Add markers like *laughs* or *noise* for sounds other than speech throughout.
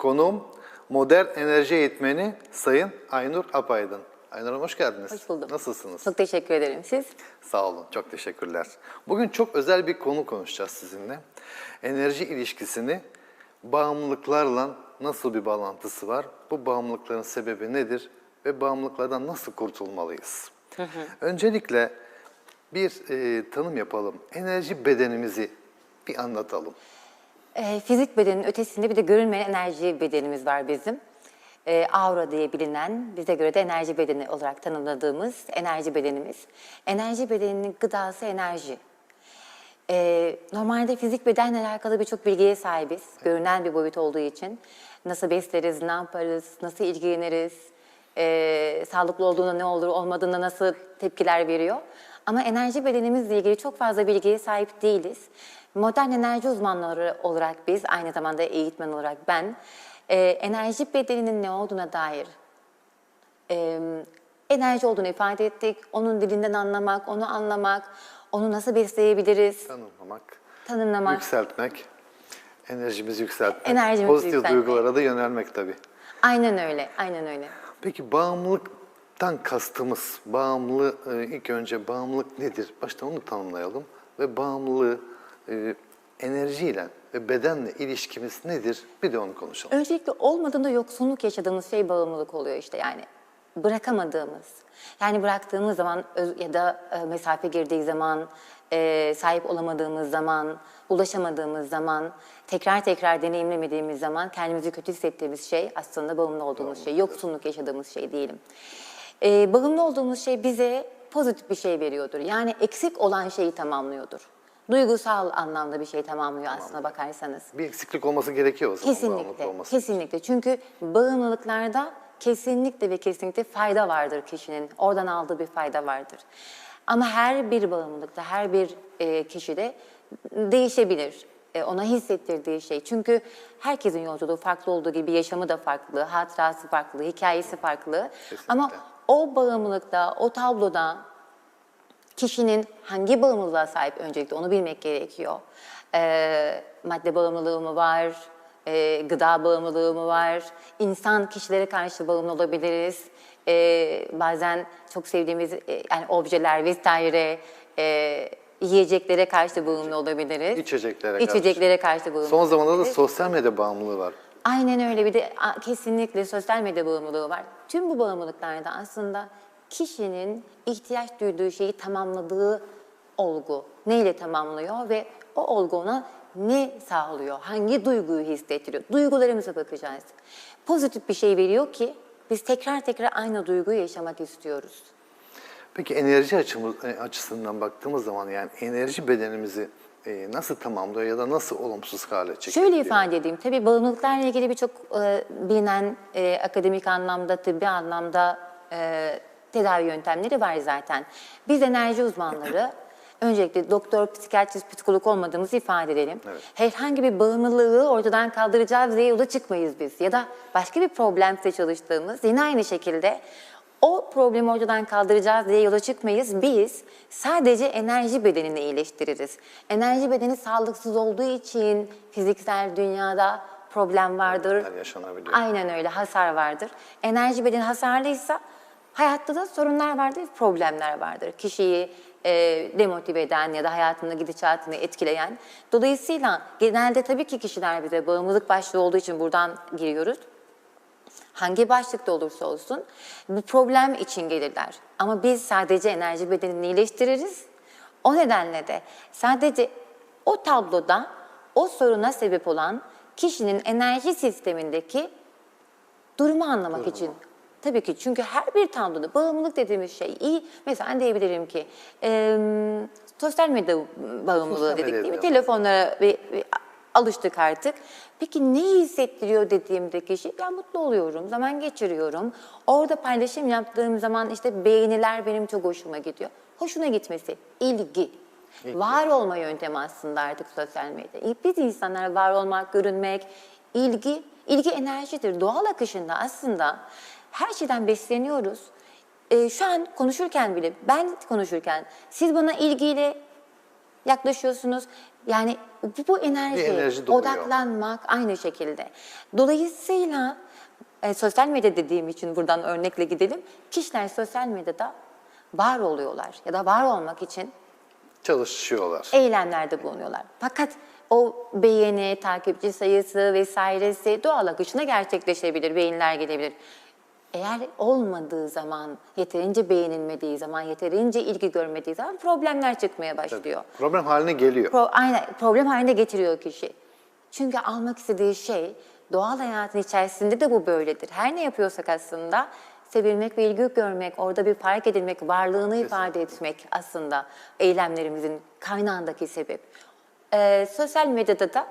Konuğum modern enerji eğitmeni Sayın Aynur Apaydın. Aynur Hanım hoş geldiniz. Hoş buldum. Nasılsınız? Çok teşekkür ederim. Siz? Sağ olun, çok teşekkürler. Bugün çok özel bir konu konuşacağız sizinle. Enerji ilişkisini bağımlılıklarla nasıl bir bağlantısı var? Bu bağımlılıkların sebebi nedir? Ve bağımlılıklardan nasıl kurtulmalıyız? Öncelikle bir e, tanım yapalım. Enerji bedenimizi bir anlatalım. Ee, fizik bedenin ötesinde bir de görünmeyen enerji bedenimiz var bizim. Ee, aura diye bilinen, bize göre de enerji bedeni olarak tanımladığımız enerji bedenimiz. Enerji bedeninin gıdası enerji. Ee, normalde fizik bedenle alakalı birçok bilgiye sahibiz. Görünen bir boyut olduğu için. Nasıl besleriz, ne yaparız, nasıl ilgileniriz, ee, sağlıklı olduğunda ne olur, olmadığında nasıl tepkiler veriyor. Ama enerji bedenimizle ilgili çok fazla bilgiye sahip değiliz. Modern enerji uzmanları olarak biz, aynı zamanda eğitmen olarak ben, ee, enerji bedeninin ne olduğuna dair e, enerji olduğunu ifade ettik. Onun dilinden anlamak, onu anlamak, onu nasıl besleyebiliriz, Tanımlamak, tanımlamak. yükseltmek, enerjimizi yükseltmek, Enerjimizi pozitif yükseltmek. duygulara da yönelmek tabii. Aynen öyle, aynen öyle. Peki bağımlılıktan kastımız, bağımlı e, ilk önce bağımlılık nedir? Başta onu tanımlayalım ve bağımlılığı e, enerjiyle ve bedenle ilişkimiz nedir? Bir de onu konuşalım. Öncelikle olmadığında yoksunluk yaşadığımız şey bağımlılık oluyor işte yani. Bırakamadığımız. Yani bıraktığımız zaman ya da e, mesafe girdiği zaman, sahip olamadığımız zaman, ulaşamadığımız zaman, tekrar tekrar deneyimlemediğimiz zaman kendimizi kötü hissettiğimiz şey aslında bağımlı olduğumuz şey, yoksunluk yaşadığımız şey diyelim. E, bağımlı olduğumuz şey bize pozitif bir şey veriyordur. Yani eksik olan şeyi tamamlıyordur. Duygusal anlamda bir şey tamamlıyor aslına bakarsanız. Bir eksiklik olması gerekiyor o zaman bağımlılık Kesinlikle, olması. kesinlikle. Çünkü bağımlılıklarda kesinlikle ve kesinlikle fayda vardır kişinin. Oradan aldığı bir fayda vardır. Ama her bir bağımlılıkta, her bir e, kişide değişebilir. E, ona hissettirdiği şey. Çünkü herkesin yolculuğu farklı olduğu gibi yaşamı da farklı, hatırası farklı, hikayesi farklı. Ama o bağımlılıkta, o tabloda kişinin hangi bağımlılığa sahip öncelikle onu bilmek gerekiyor. Ee, madde bağımlılığı mı var, Ee, gıda bağımlılığı mı var, insan kişilere karşı bağımlı olabiliriz. Ee, bazen çok sevdiğimiz e, yani objeler vesaire, e, yiyeceklere karşı bağımlı olabiliriz. İçeceklere karşı. İçeceklere karşı bağımlı Son zamanlarda da olabiliriz. sosyal medya bağımlılığı var. Aynen öyle. Bir de kesinlikle sosyal medya bağımlılığı var. Tüm bu bağımlılıklarda aslında kişinin ihtiyaç duyduğu şeyi tamamladığı olgu. Neyle tamamlıyor ve o olgu ona ne sağlıyor? Hangi duyguyu hissettiriyor? Duygularımıza bakacağız. Pozitif bir şey veriyor ki biz tekrar tekrar aynı duyguyu yaşamak istiyoruz. Peki enerji açımız, e, açısından baktığımız zaman yani enerji bedenimizi e, nasıl tamamlıyor ya da nasıl olumsuz hale çekiyor? Şöyle ifade edeyim. Tabii bağımlılıklarla ilgili birçok e, bilinen e, akademik anlamda, tıbbi anlamda e, tedavi yöntemleri var zaten. Biz enerji uzmanları *clears throat* öncelikle doktor, psikiyatrist, psikolog olmadığımızı ifade edelim. Evet. Herhangi bir bağımlılığı ortadan kaldıracağız diye yola çıkmayız biz. Ya da başka bir problemse çalıştığımız yine aynı şekilde o problemi ortadan kaldıracağız diye yola çıkmayız. Biz sadece enerji bedenini iyileştiririz. Enerji bedeni sağlıksız olduğu için fiziksel dünyada problem vardır. Yaşanabiliyor. Aynen öyle hasar vardır. Enerji bedeni hasarlıysa hayatta da sorunlar vardır, problemler vardır. Kişiyi e, demotive eden ya da hayatını gidişatını etkileyen. Dolayısıyla genelde tabii ki kişiler bize bağımlılık başlığı olduğu için buradan giriyoruz hangi başlıkta olursa olsun bu problem için gelirler. Ama biz sadece enerji bedenini iyileştiririz. O nedenle de sadece o tabloda o soruna sebep olan kişinin enerji sistemindeki durumu anlamak için. Tabii ki çünkü her bir tabloda bağımlılık dediğimiz şey iyi. Mesela diyebilirim ki e, sosyal medya bağımlılığı Sosyal dedik medya değil mi? Telefonlara ve, ve alıştık artık. Peki ne hissettiriyor dediğimde kişi ya mutlu oluyorum, zaman geçiriyorum. Orada paylaşım yaptığım zaman işte beğeniler benim çok hoşuma gidiyor. Hoşuna gitmesi, ilgi. Var olma yöntemi aslında artık sosyal medya. Biz insanlar var olmak, görünmek, ilgi, ilgi enerjidir. Doğal akışında aslında her şeyden besleniyoruz. Ee, şu an konuşurken bile, ben konuşurken siz bana ilgiyle yaklaşıyorsunuz. Yani bu, bu enerji, enerji odaklanmak aynı şekilde. Dolayısıyla e, sosyal medya dediğim için buradan örnekle gidelim. Kişiler sosyal medyada var oluyorlar ya da var olmak için Çalışıyorlar. eylemlerde bulunuyorlar. Fakat o beğeni, takipçi sayısı vesairesi doğal akışına gerçekleşebilir, beğeniler gelebilir. Eğer olmadığı zaman, yeterince beğenilmediği zaman, yeterince ilgi görmediği zaman problemler çıkmaya başlıyor. Problem haline geliyor. Pro, aynen, problem haline getiriyor kişi. Çünkü almak istediği şey doğal hayatın içerisinde de bu böyledir. Her ne yapıyorsak aslında sevilmek ve ilgi görmek, orada bir fark edilmek, varlığını ifade etmek aslında eylemlerimizin kaynağındaki sebep. Ee, sosyal medyada da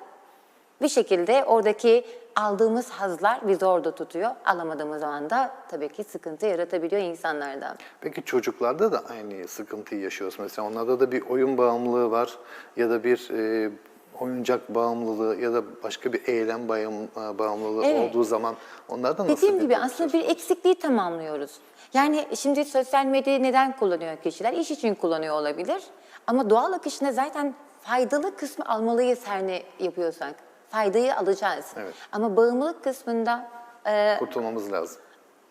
bir şekilde oradaki aldığımız hazlar bizi orada tutuyor. Alamadığımız zaman da tabii ki sıkıntı yaratabiliyor insanlarda. Peki çocuklarda da aynı sıkıntıyı yaşıyoruz. Mesela onlarda da bir oyun bağımlılığı var ya da bir e, oyuncak bağımlılığı ya da başka bir eylem bayım- bağımlılığı Evet. olduğu zaman onlarda nasıl Dediğim gibi aslında bir eksikliği tamamlıyoruz. Yani şimdi sosyal medyayı neden kullanıyor kişiler? İş için kullanıyor olabilir. Ama doğal akışına zaten faydalı kısmı almalıyız her ne yapıyorsak. Faydayı alacağız. Evet. Ama bağımlılık kısmında e, kurtulmamız lazım?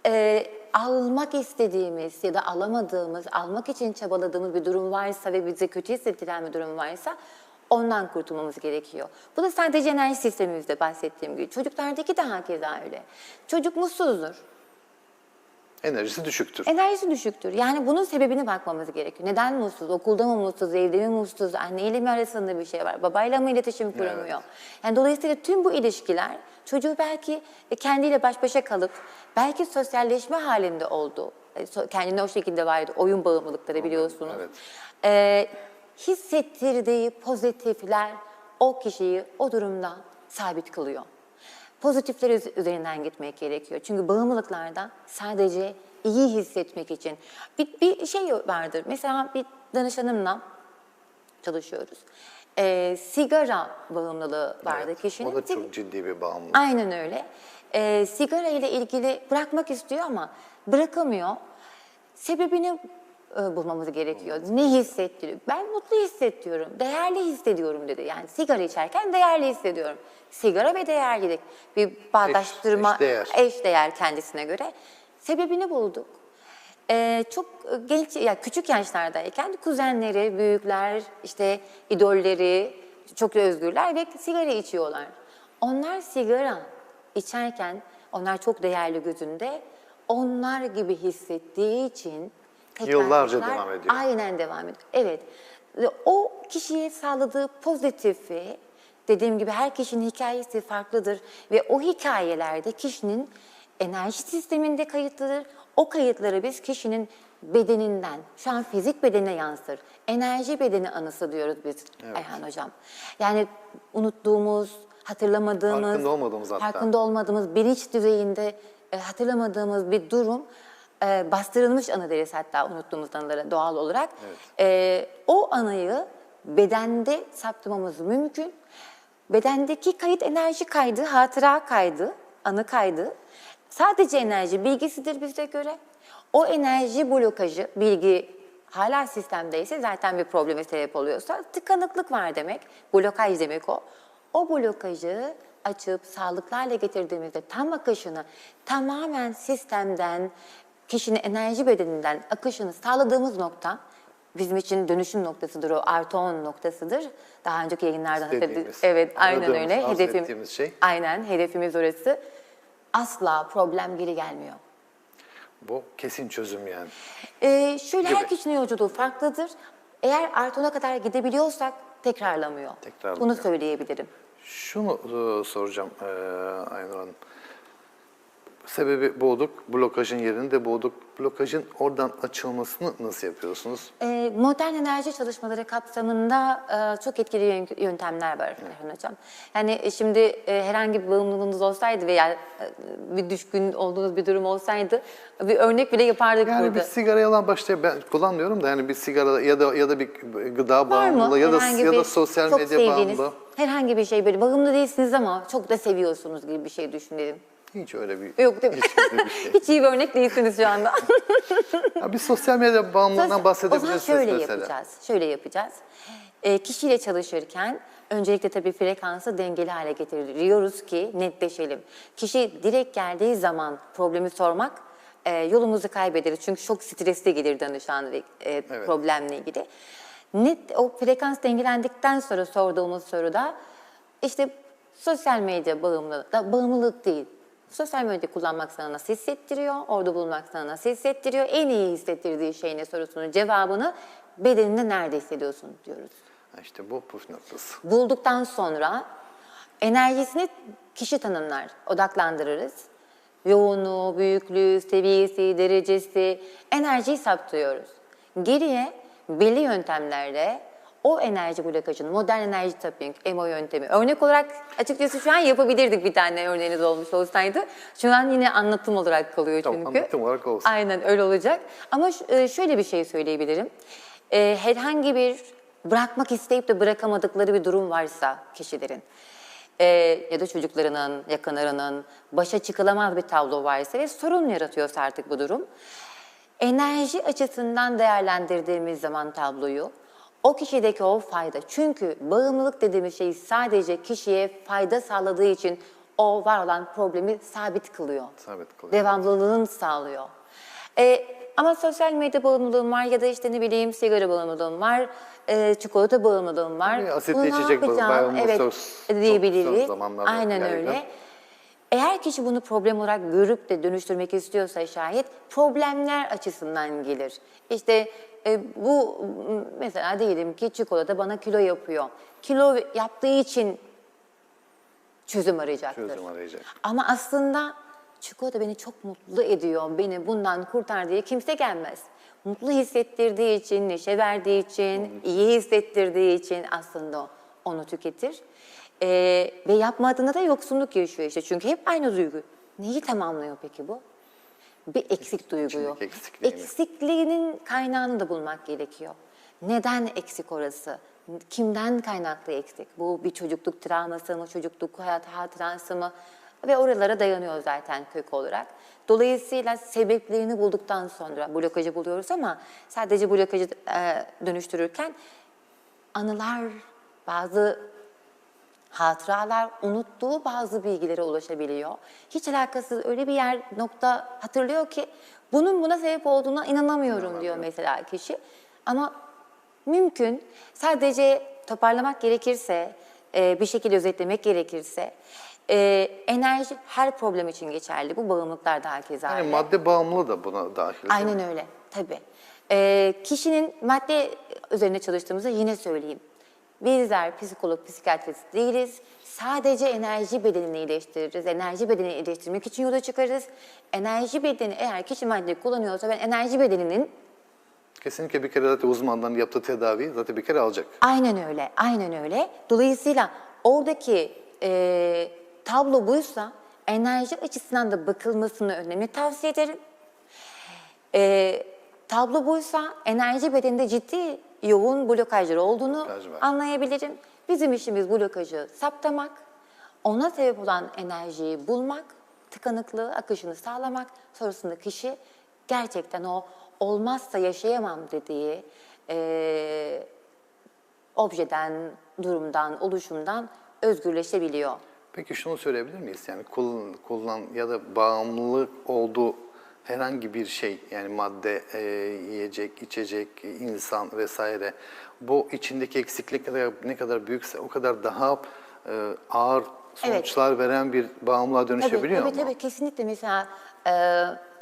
e, almak istediğimiz ya da alamadığımız, almak için çabaladığımız bir durum varsa ve bize kötü hissettiren bir durum varsa ondan kurtulmamız gerekiyor. Bu da sadece enerji sistemimizde bahsettiğim gibi. Çocuklardaki de hakeza öyle. Çocuk mutsuzdur. Enerjisi düşüktür. Enerjisi düşüktür. Yani bunun sebebine bakmamız gerekiyor. Neden mutsuz? Okulda mı mutsuz? Evde mi mutsuz? Anneyle mi arasında bir şey var? Babayla mı iletişim kuramıyor? Evet. Yani dolayısıyla tüm bu ilişkiler çocuğu belki e, kendiyle baş başa kalıp belki sosyalleşme halinde oldu. E, Kendine o şekilde vardı. Oyun bağımlılıkları biliyorsunuz. evet. E, hissettirdiği pozitifler o kişiyi o durumda sabit kılıyor. Pozitifler üz- üzerinden gitmek gerekiyor. Çünkü bağımlılıklarda sadece iyi hissetmek için bir, bir şey vardır. Mesela bir danışanımla çalışıyoruz. Ee, sigara bağımlılığı vardı Evet, kişinin. O da çok ciddi bir bağımlılık. Aynen öyle. Ee, sigara ile ilgili bırakmak istiyor ama bırakamıyor. Sebebini e, bulmamız gerekiyor. Ne hissettiriyor? Ben mutlu hissediyorum, değerli hissediyorum dedi. Yani sigara içerken değerli hissediyorum. Sigara ve değerlilik bir bağdaştırma, eşdeğer. eşdeğer kendisine göre. Sebebini bulduk. Ee, çok genç, ya küçük yaşlardayken kuzenleri, büyükler, işte idolleri çok özgürler ve sigara içiyorlar. Onlar sigara içerken, onlar çok değerli gözünde, onlar gibi hissettiği için Yıllarca devam ediyor. Aynen devam ediyor. Evet. Ve O kişiye sağladığı pozitifi, dediğim gibi her kişinin hikayesi farklıdır ve o hikayelerde kişinin enerji sisteminde kayıtlıdır. O kayıtları biz kişinin bedeninden, şu an fizik bedenine yansır. Enerji bedeni anısı diyoruz biz Ayhan Hocam. Yani unuttuğumuz, hatırlamadığımız, Farkında olmadığımız hatta. farkında olmadığımız, bilinç düzeyinde e, hatırlamadığımız bir durum e, bastırılmış anı deriz hatta unuttuğumuz anılara doğal olarak. E, o anıyı bedende saptamamız mümkün. Bedendeki kayıt enerji kaydı, hatıra kaydı, anı kaydı. Sadece enerji bilgisidir bize göre. O enerji blokajı, bilgi hala sistemdeyse zaten bir probleme sebep oluyorsa tıkanıklık var demek. Blokaj demek o. O blokajı açıp sağlıklı hale getirdiğimizde tam akışını tamamen sistemden, kişinin enerji bedeninden akışını sağladığımız nokta bizim için dönüşüm noktasıdır o artı 10 noktasıdır. Daha önceki yayınlardan hatırladık. Evet aynen öyle. Hedefim, şey. Aynen hedefimiz orası. Asla problem geri gelmiyor. Bu kesin çözüm yani. Ee, şöyle her Gibi. kişinin yolculuğu farklıdır. Eğer artı 10'a kadar gidebiliyorsak tekrarlamıyor. Tekrarlamıyor. Bunu söyleyebilirim. Şunu e, soracağım e, Aynur Hanım. Sebebi boğduk, blokajın yerini de boğduk. Blokajın oradan açılmasını nasıl yapıyorsunuz? Ee, modern enerji çalışmaları kapsamında e, çok etkili yön- yöntemler var Erhan Hocam. Yani e, şimdi e, herhangi bir bağımlılığınız olsaydı veya e, bir düşkün olduğunuz bir durum olsaydı bir örnek bile yapardık Yani burada. bir sigara yalan başta ben kullanmıyorum da yani bir sigara ya da ya da bir gıda bağımlılığı ya da Herhangi ya da sosyal medya bağımlılığı. Herhangi bir şey böyle bağımlı değilsiniz ama çok da seviyorsunuz gibi bir şey düşünelim. Hiç öyle bir Yok değil mi? hiç öyle bir şey. *laughs* Hiç iyi bir örnek değilsiniz şu anda. *laughs* Ya bir sosyal medya bağımlılığından O zaman şöyle mesela. yapacağız. Şöyle yapacağız. E, kişiyle çalışırken öncelikle tabii frekansı dengeli hale getiriyoruz ki netleşelim. Kişi direkt geldiği zaman problemi sormak e, yolumuzu kaybederiz. Çünkü çok stresli gelir danışan ve e, problemle ilgili. Net o frekans dengelendikten sonra sorduğumuz soruda işte sosyal medya bağımlılığı da bağımlılık değil. Sosyal medya kullanmak sana nasıl hissettiriyor? Orada bulunmak sana nasıl hissettiriyor? En iyi hissettirdiği şey ne sorusunun cevabını bedeninde nerede hissediyorsun diyoruz. İşte bu püf noktası. Bulduktan sonra enerjisini kişi tanımlar, odaklandırırız. Yoğunluğu, büyüklüğü, seviyesi, derecesi, enerjiyi saptıyoruz. Geriye belli yöntemlerle o enerji blokajını, modern enerji tapping, EMO yöntemi. Örnek olarak açıkçası şu an yapabilirdik bir tane örneğiniz olmuş olsaydı. Şu an yine anlatım olarak kalıyor Tamam, çünkü. anlatım olarak olsun. Aynen öyle olacak. Ama e, şöyle bir şey söyleyebilirim. E, Herhangi bir bırakmak isteyip de bırakamadıkları bir durum varsa kişilerin e, ya da çocuklarının, yakınlarının başa çıkılamaz bir tablo varsa ve sorun yaratıyorsa artık bu durum. Enerji açısından değerlendirdiğimiz zaman tabloyu o kişideki o fayda. Çünkü bağımlılık dediğimiz şey sadece kişiye fayda sağladığı için o var olan problemi sabit kılıyor. Sabit kılıyor. Devamlılığını sağlıyor. Ee, ama sosyal medya bağımlılığım var ya da işte ne bileyim sigara bağımlılığım var, e, çikolata bağımlılığım var. Tabii, asitli Bunu içecek bağımlılığı, Evet, söz- diyebiliriz. Aynen yaygın. öyle. Eğer kişi bunu problem olarak görüp de dönüştürmek istiyorsa şayet problemler açısından gelir. İşte e, bu mesela diyelim ki çikolata bana kilo yapıyor. Kilo yaptığı için çözüm arayacaktır. Çözüm arayacak. Ama aslında çikolata beni çok mutlu ediyor, beni bundan kurtar diye kimse gelmez. Mutlu hissettirdiği için, neşe verdiği için, iyi hissettirdiği için aslında onu tüketir. Ee, ve yapmadığında da yoksunluk yaşıyor işte. Çünkü hep aynı duygu. Neyi tamamlıyor peki bu? Bir eksik duyguyu. Eksikliğinin kaynağını da bulmak gerekiyor. Neden eksik orası? Kimden kaynaklı eksik? Bu bir çocukluk travması mı, çocukluk hayat hatırası mı? Ve oralara dayanıyor zaten kök olarak. Dolayısıyla sebeplerini bulduktan sonra blokajı buluyoruz ama sadece blokajı e, dönüştürürken anılar, bazı hatıralar, unuttuğu bazı bilgilere ulaşabiliyor. Hiç alakasız öyle bir yer nokta hatırlıyor ki bunun buna sebep olduğuna inanamıyorum diyor mesela kişi. Ama mümkün. Sadece toparlamak gerekirse, e, bir şekilde özetlemek gerekirse e, enerji her problem için geçerli. Bu bağımlılıklar da hakeza Yani madde bağımlılığı da buna dahil. Aynen öyle, tabii. Ee, kişinin madde üzerine çalıştığımızda yine söyleyeyim. Bizler psikolog, psikiyatrist değiliz. Sadece enerji bedenini iyileştiririz. Enerji bedenini iyileştirmek için yola çıkarız. Enerji bedeni eğer kişi madde kullanıyorsa ben enerji bedeninin Kesinlikle bir kere zaten uzmandan yaptığı tedaviyi zaten bir kere alacak. Aynen öyle, aynen öyle. Dolayısıyla oradaki e, tablo buysa enerji açısından da bakılmasını önemli tavsiye ederim. E, tablo buysa enerji bedeninde ciddi yoğun blokajlar olduğunu Blokaj var. anlayabilirim. Bizim işimiz blokajı saptamak, ona sebep olan enerjiyi bulmak, tıkanıklığı, akışını sağlamak. Sonrasında kişi gerçekten o olmazsa yaşayamam dediği e, objeden, durumdan, oluşumdan özgürleşebiliyor. Peki şunu söyleyebilir miyiz? Yani kullan, kullan ya da bağımlılık olduğu herhangi bir şey yani madde, e, yiyecek, içecek, insan vesaire bu içindeki eksiklik ne kadar, büyükse o kadar daha e, ağır sonuçlar veren bir bağımlılığa dönüşebiliyor tabii, tabii, mu? tabii kesinlikle mesela e,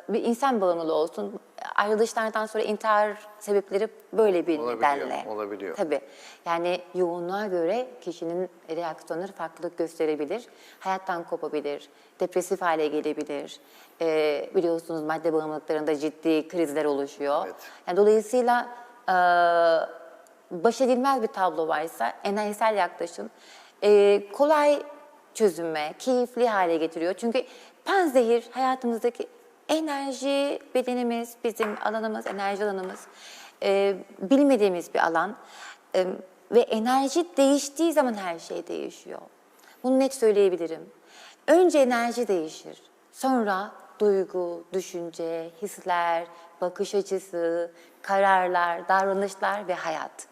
bir insan bağımlılığı olsun. Ayrılışlardan sonra intihar sebepleri böyle bir Olabiliyor, nedenle. olabiliyor. Tabii. Yani yoğunluğa göre kişinin reaksiyonları farklılık gösterebilir. Hayattan kopabilir, depresif hale gelebilir. E, biliyorsunuz madde bağımlılıklarında ciddi krizler oluşuyor. Evet. Yani dolayısıyla e, baş edilmez bir tablo varsa enerjisel yaklaşım e, kolay çözüme, keyifli hale getiriyor. Çünkü panzehir hayatımızdaki enerji bedenimiz, bizim alanımız, enerji alanımız e, bilmediğimiz bir alan E, ve enerji değiştiği zaman her şey değişiyor. Bunu net söyleyebilirim. Önce enerji değişir. Sonra duygu, düşünce, hisler, bakış açısı, kararlar, davranışlar ve hayat.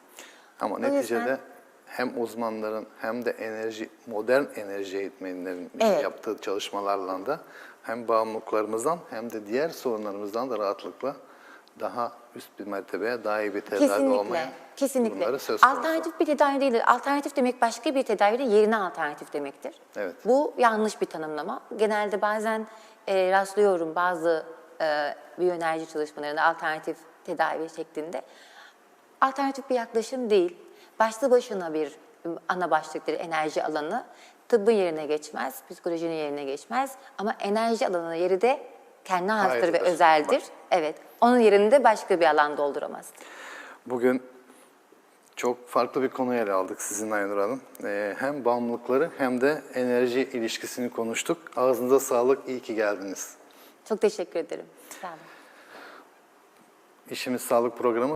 Ama yüzden- neticede hem uzmanların hem de enerji modern enerji eğitmenlerin Evet. yaptığı çalışmalarla da hem bağımlılıklarımızdan hem de diğer sorunlarımızdan da rahatlıkla daha üst bir mertebeye, daha iyi bir tedavi Kesinlikle, olmaya kesinlikle. durumları söz konusu. Alternatif bir tedavi değildir. Alternatif demek başka bir tedavinin yerine alternatif demektir. Evet. Bu yanlış bir tanımlama. Genelde bazen e, rastlıyorum bazı e, biyoenerji çalışmalarında alternatif tedavi şeklinde. Alternatif bir yaklaşım değil. Başlı başına bir ana başlıktır enerji alanı. Tıbbın yerine geçmez, psikolojinin yerine geçmez. Ama enerji alanı yeri de kendi hastır ve özeldir. Evet, onun yerinde başka bir alan dolduramaz. Bugün çok farklı bir konuyu ele aldık sizinle Aynur Hanım. Ee, hem bağımlılıkları hem de enerji ilişkisini konuştuk. Ağzınıza sağlık, iyi ki geldiniz. Çok teşekkür ederim. Sağ olun. İşimiz Sağlık programı